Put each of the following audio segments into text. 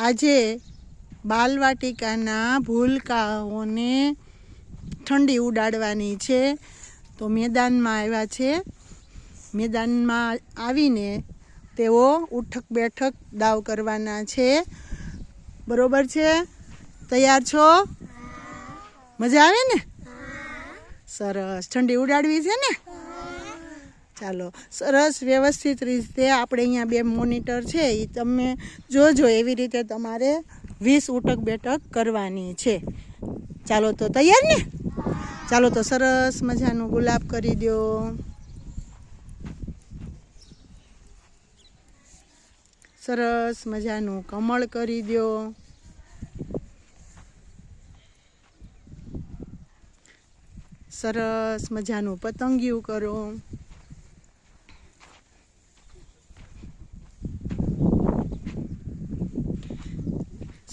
આજે બાલવાટિકાના ભૂલકાઓને ઠંડી ઉડાડવાની છે. તો મેદાનમાં આવ્યા છે. મેદાનમાં આવીને તેઓ ઉઠક બેઠક દાવ કરવાના છે. બરોબર છે? તૈયાર છો? મજા આવે ને? સરસ. ઠંડી ઉડાડવી છે ને? ચાલો. સરસ વ્યવસ્થિત રીતે આપણે અહીંયા બે મોનિટર છે એ તમે જોજો એવી રીતે તમારે વીસ ઉટક બેઠક કરવાની છે. ચાલો તો તૈયાર ને? ચાલો તો સરસ મજાનું ગુલાબ કરી દો. સરસ મજાનું કમળ કરી દો. સરસ મજાનું પતંગિયું કરો.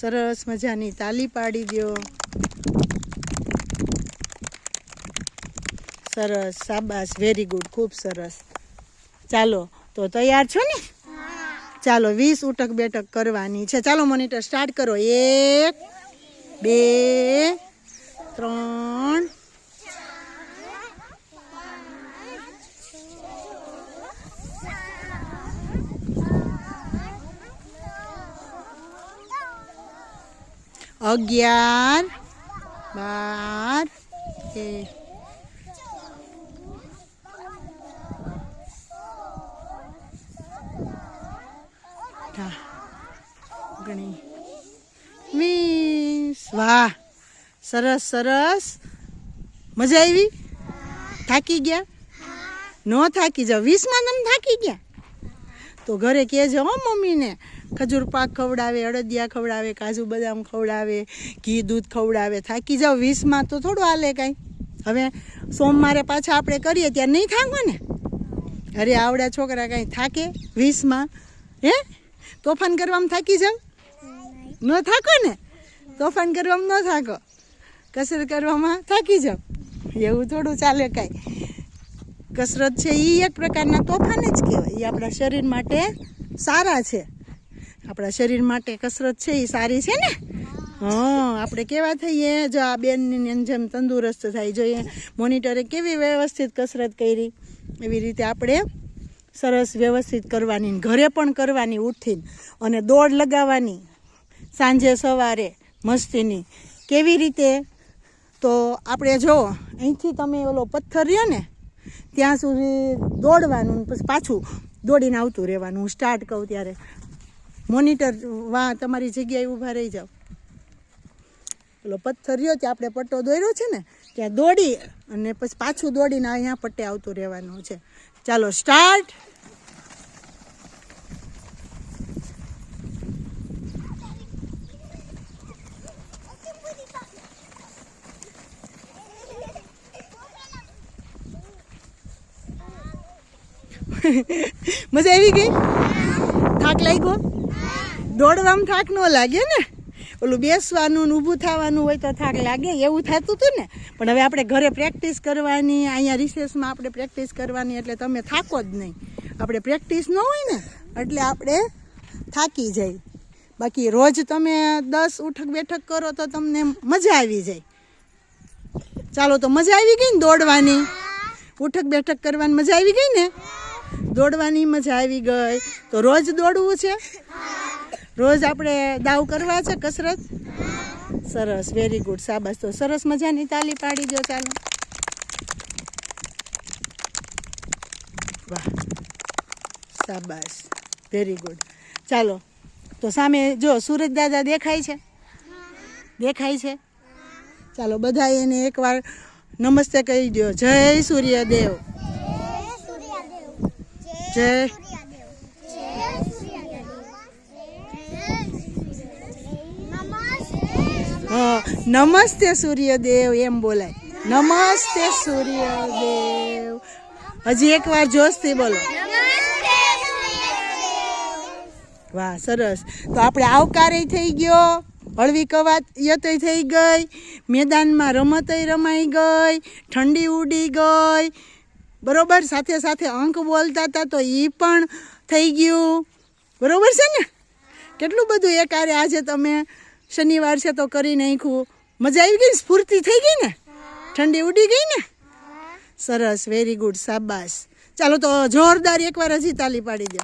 સરસ મજાની તાલી પાડી દો સરસ સાબાસ વેરી ગુડ ખૂબ સરસ. ચાલો, તો તૈયાર છો ને? ચાલો, વીસ ઉટક બેઠક કરવાની છે. ચાલો મોનિટર સ્ટાર્ટ કરો. એક, બે, ત્રણ અગિયાર, બાર તેર વીસ. વાહ, સરસ સરસ. મજા આવી? થાકી ગયા? ન થાકી જાઓ. વીસમાં નમ થાકી ગયા? તો ઘરે કહેજો હો મમ્મીને. ખજૂર પાક ખવડાવે, અડદિયા ખવડાવે, કાજુ બદામ ખવડાવે, ઘી, દૂધ ખવડાવે. થાકી જાઓ, વીસમાં તો થોડું હાલે કાંઈ. હવે સોમવારે પાછા આપણે કરીએ ત્યારે નહીં થાકો ને અરે આવડા છોકરા કાંઈ થાકે વીસમાં? હે? તોફાન કરવામાં થાકી જાવ ન થાકો ને તોફાન કરવામાં ન થાકો. કસરત કરવામાં થાકી જાવ એવું થોડું ચાલે કાંઈ. કસરત છે એ એક પ્રકારના તોફાન જ કહેવાય. એ આપણા શરીર માટે સારા છે. આપણા શરીર માટે કસરત છે, એ સારી છે ને? હા, આપણે કેવા થઈએ? જો આ બેનની જેમ તંદુરસ્ત થાય. જોઈએ મોનિટરે કેવી વ્યવસ્થિત કસરત કરી? એવી રીતે આપણે સરસ વ્યવસ્થિત કરવાની ઘરે પણ કરવાની ઉઠીને અને દોડ લગાવવાની સાંજે સવારે મસ્તીની. કેવી રીતે? તો આપણે જો અહીંથી તમે ઓલો પથ્થર રહ્યો ને, ત્યાં સુધી દોડવાનું પછી દોડીને આવતું રહેવાનું. હું સ્ટાર્ટ કહું ત્યારે. મોનિટર વા તમારી જગ્યાએ ઊભા રહી જાઓ. પેલો પથ્થર રહ્યો ત્યાં આપણે પટ્ટો દોર્યો છે ને, ત્યાં દોડી અને પછી પાછું દોડીને અહીંયા પટ્ટે આવતું રહેવાનું છે. ચાલો સ્ટાર્ટ મજા આવી ગઈ? થાક લાગ્યો? દોડવામાં થાક ન લાગે ને. ઓલું બેસવાનું ને ઊભું થવાનું હોય તો થાક લાગે, એવું થતું હતું ને. પણ હવે આપણે ઘરે પ્રેક્ટિસ કરવાની, અહીંયા રિસેસમાં આપણે પ્રેક્ટિસ કરવાની, એટલે તમે થાકો જ નહીં. આપણે પ્રેક્ટિસ ન હોય ને, એટલે આપણે થાકી જાય. બાકી રોજ તમે દસ ઉઠક બેઠક કરો તો તમને મજા આવી જાય. ચાલો તો મજા આવી ગઈ ને દોડવાની? ઉઠક બેઠક કરવાની મજા આવી ગઈ ને? દોડવાની મજા આવી ગઈ. તો રોજ દોડવું છે? રોજ આપણે દાવ કરવા છે કસરત? સરસ વેરી ગુડ સાબાસ તો સરસ મજાની તાલી પાડી દો ચાલો. વાહ સાબાસ વેરી ગુડ ચાલો તો સામે જો સુરજ દાદા દેખાય છે? દેખાય છે? ચાલો બધા એને એકવાર નમસ્તે કહી દો જય સૂર્યદેવ. જય હા નમસ્તે સૂર્યદેવ એમ બોલાય. નમસ્તે સૂર્યદેવ. હજી એકવાર જોશથી બોલો. વાહ સરસ. તો આપણે આવકારે થઈ ગયો. હળવી કવાત યતય થઈ ગઈ. મેદાનમાં રમતય રમાઈ ગઈ. ઠંડી ઉડી ગઈ. બરોબર સાથે સાથે અંક બોલતા હતા તો એ પણ થઈ ગયું. બરોબર છે ને? કેટલું બધું એ કાર્ય આજે તમે શનિવાર છે તો કરી નાખ્યું. મજા આવી ગઈ સ્ફૂર્તિ થઈ ગઈ ને? ઠંડી ઉડી ગઈ ને? સરસ વેરી ગુડ સાબાસ ચાલો તો જોરદાર એકવાર હજી તાલી પાડી દો.